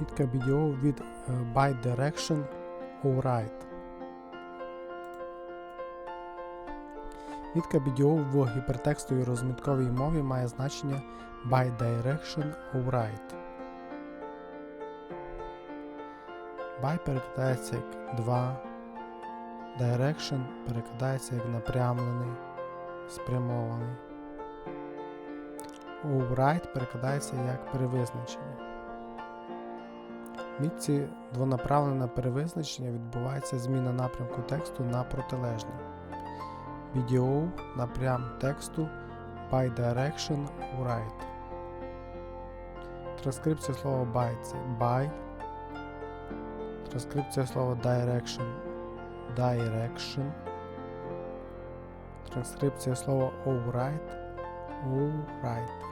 Мітка BDO від е, by direction alright. Мітка BDO в гіпертекстовій розмітковій мові має значення by direction alright. By перекладається як 2. Direction перекладається як напрямлений, спрямований. Alright перекладається як перевизначення. Мітці двонаправлене перевизначення відбувається зміна напрямку тексту на протилежний. BDO напрям тексту by direction right. Транскрипція слова by це by. Транскрипція слова direction direction. Транскрипція слова alright alright.